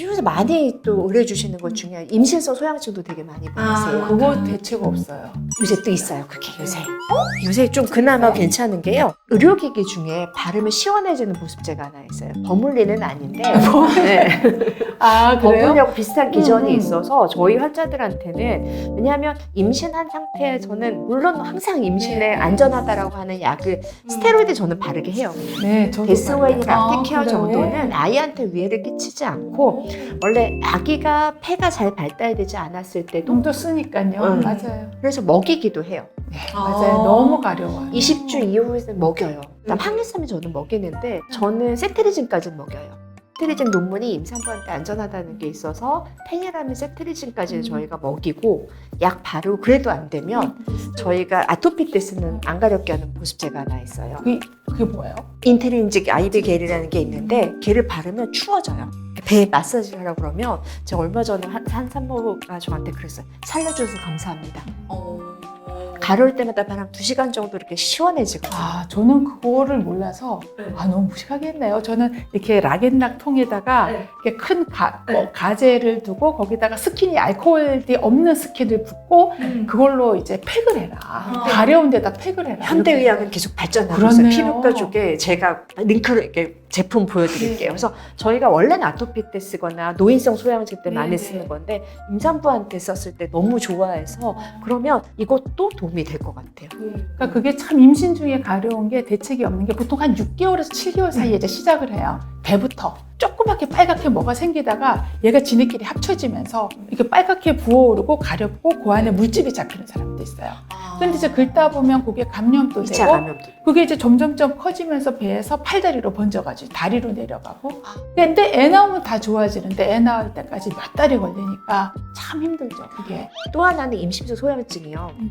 주위에서 많이 또 의뢰 주시는 것 중에 임신성 소양증도 되게 많이 받으세요. 그거 대책 없어요. 요새 또 있어요. 그게 요새. 요새 좀 그나마 괜찮은 게요. 의료기기 중에 바르면 시원해지는 보습제가 하나 있어요. 버물리는 아닌데. 네. 아 버물리하고 비슷한 기전이 음, 음. 있어서 저희 환자들한테는 왜냐하면 임신한 상태에서는 물론 항상 임신에 네. 안전하다라고 하는 약을 스테로이드 저는 바르게 해요. 네, 저도 데스웨이나 봐요. 락테케어 아? 정도는 아이한테 위해를 끼치지 않고 원래 아기가 폐가 잘 발달되지 않았을 때도 좀더 쓰니까요. 음. 맞아요. 그래서 먹이기도 해요. 맞아요. 너무 가려워요. 20주 이후에는 먹여요. 그다음 항리삼이 저는 먹이는데 저는 세트리진까지는 먹여요. 세트리진 논문이 임산부한테 안전하다는 게 있어서 페니라민 세트리진까지는 음. 저희가 먹이고 약 바르고 그래도 안 되면 저희가 아토피 때 쓰는 안 가렵게 하는 보습제가 하나 있어요. 그게, 그게 뭐예요? 인트린직 아이비 겔이라는 게 있는데 걔를 바르면 추워져요. 배에 마사지를 하라고 그러면 제가 얼마 전에 한, 한 산모가 저한테 그랬어요. 살려줘서 감사합니다. 가려울 때마다 바람 2시간 정도 이렇게 시원해지거든요. 아, 저는 그거를 몰라서 아 너무 무식하게 했네요. 저는 이렇게 락앤락 통에다가 네. 이렇게 큰 가, 어, 가재를 두고 거기다가 스킨이 알코올이 없는 스킨을 붓고 그걸로 이제 팩을 해라. 가려운 데다 팩을 해라. 현대의학은 계속 발전하고 있어요. 피부과 쪽에 제가 링크를 이렇게 제품 보여드릴게요. 네. 그래서 저희가 원래는 아토피 때 쓰거나 노인성 소양제 때 많이 네, 쓰는 네. 건데 임산부한테 썼을 때 너무 좋아해서 그러면 이것도 도 움이 될 것 같아요. 그러니까 그게 참 임신 중에 가려운 게 대책이 없는 게 보통 한 6개월에서 7개월 사이에 이제 시작을 해요. 배부터 조그맣게 빨갛게 뭐가 생기다가 얘가 지네끼리 합쳐지면서 이렇게 빨갛게 부어오르고 가렵고 그 안에 물집이 잡히는 사람도 있어요. 근데 이제 긁다 보면 그게 감염도 2차 되고 감염도. 그게 이제 점점점 커지면서 배에서 팔다리로 번져가지고 다리로 내려가고 근데 애 낳으면 다 좋아지는데 애 낳을 때까지 몇 달이 걸리니까 참 힘들죠 그게 또 하나는 임신성 소양증이요. 음.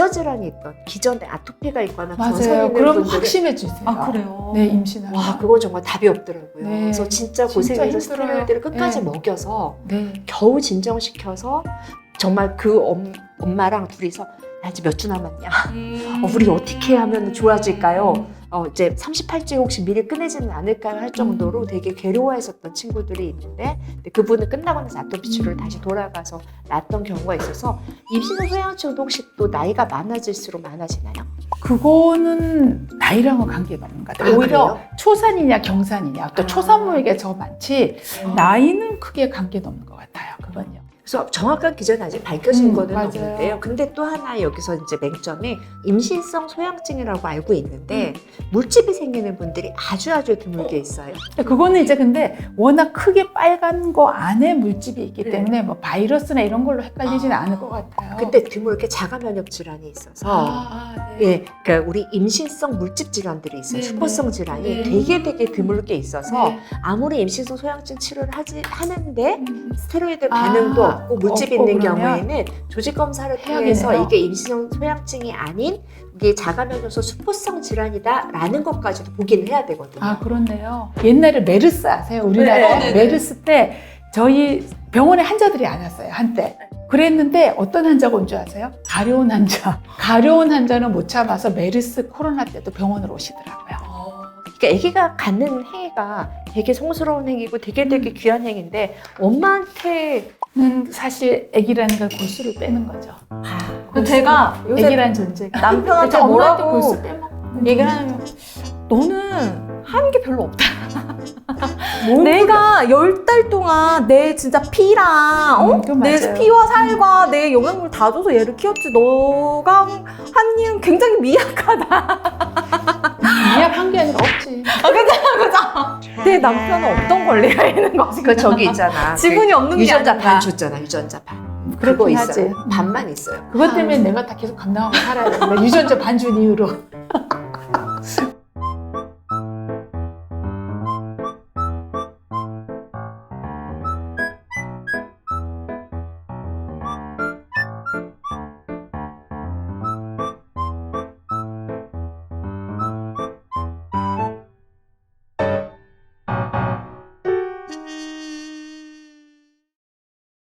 기저질환이 있던 기전에 아토피가 있거나 맞아요 그럼 확심해 주세요 아 그래요? 네 임신하면 와 그건 정말 답이 없더라고요. 네. 그래서 진짜 고생해서. 스테로이드를 끝까지 네. 먹여서 네. 겨우 진정시켜서 정말 그 엄, 엄마랑 둘이서 나 이제 몇 주 남았냐? 음. 어, 우리 어떻게 하면 좋아질까요? 어, 이제 38주에 혹시 미리 끝내지는 않을까요? 할 정도로 음. 되게 괴로워했었던 친구들이 있는데 그분은 끝나고 나서 아토피 치료를 음. 다시 돌아가서 낫던 경우가 있어서 임신후 소양증도 혹시 또 나이가 많아질수록 많아지나요? 그거는 나이랑은 관계가 없는 것 같아요 아, 오히려 그래요? 초산이냐 경산이냐 또 아. 초산모에게 더 많지 나이는 크게 관계는 없는 것 같아요 그건요 그래서 정확한 기전은 아직 밝혀진 음, 거는 맞아요. 없는데요. 근데 또 하나 여기서 이제 맹점이 임신성 소양증이라고 알고 있는데 음. 물집이 생기는 분들이 아주 아주 드물게 있어요. 그거는 이제 근데 워낙 크게 빨간 거 안에 물집이 있기 네. 때문에 뭐 바이러스나 이런 걸로 헷갈리지는 아. 않을 것 같아요. 근데 드물게 자가 면역 질환이 있어서 아, 네. 예, 그러니까 우리 임신성 물집 질환들이 있어요. 네, 네. 질환이 네. 되게 되게 드물게 있어서 네. 아무리 임신성 소양증 치료를 하지 하는데 음. 스테로이드 아, 반응도 없고 물집 없고 있는 그러면 경우에는 조직 검사를 통해서 해야겠네요. 이게 임신성 소양증이 아닌 이게 자가면역소 수포성 질환이다라는 것까지도 보긴 해야 되거든요. 아 그렇네요. 옛날에 메르스 아세요? 우리나라에 네, 네, 네. 메르스 때 저희 병원에 환자들이 안 왔어요 한때. 그랬는데 어떤 환자가 온 줄 아세요? 가려운 환자. 가려운 환자는 못 참아서 메르스 코로나 때도 병원으로 오시더라고요. 그러니까 아기가 갖는 행위가 되게 성스러운 행위고 되게 되게 귀한 행위인데 엄마한테 는 사실 아기라는 건 골수를 빼는 거죠. 근데 제가 요새 아기란 존재가 남편한테 제가 엄마한테 뭐라고 골수 빼먹는 얘기를 하면 너는 하는 게 별로 없다. 뭘 내가 열 달 동안 내 진짜 피랑 음, 어? 그건 내 맞아요. 피와 살과 내 영양분을 다 줘서 얘를 키웠지. 너가 한 일은 굉장히 미약하다. 미약한 게 아니라 없지. 아, 그죠? 그죠? 내 남편은 어떤 권리가 있는 거지? 그 저기 있잖아. 지분이 없는 게 유전자 아닌가. 반 줬잖아. 유전자 반. 그거 그렇긴 있어요. 하지. 반만 있어요. 그것 때문에 내가 다 계속 감당하고 살아야 돼. 유전자 반준 이후로.